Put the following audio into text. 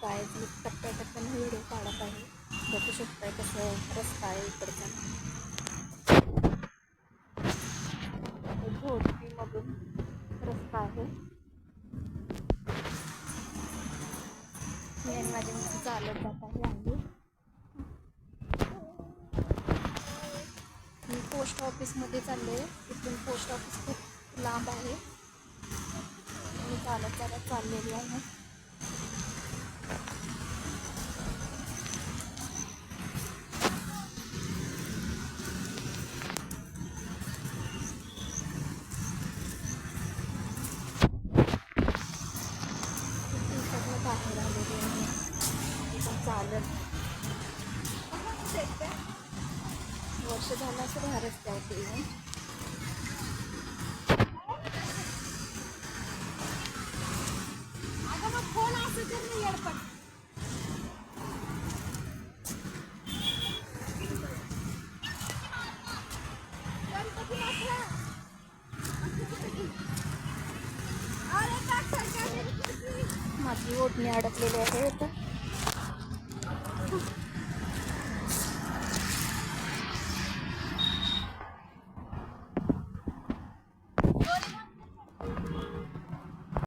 काय मी टप्प्या टप्प्याने व्हिडिओ काढत आहे. बघू शकताय कसं रस्ता आहे इकडचा. झोडपीमधून रस्ता आहे. मी आणि माझी मुलं चालत जात आहे आम्ही. मी पोस्ट ऑफिसमध्ये चालले. इथून पोस्ट ऑफिस खूप लांब आहे. मी चालत चालत चाललेली आहे. चालत वर्ष झालं असं ह्या रस्त्यावरती येऊन माझी ओढणी अडकलेली अडकलेले आहेत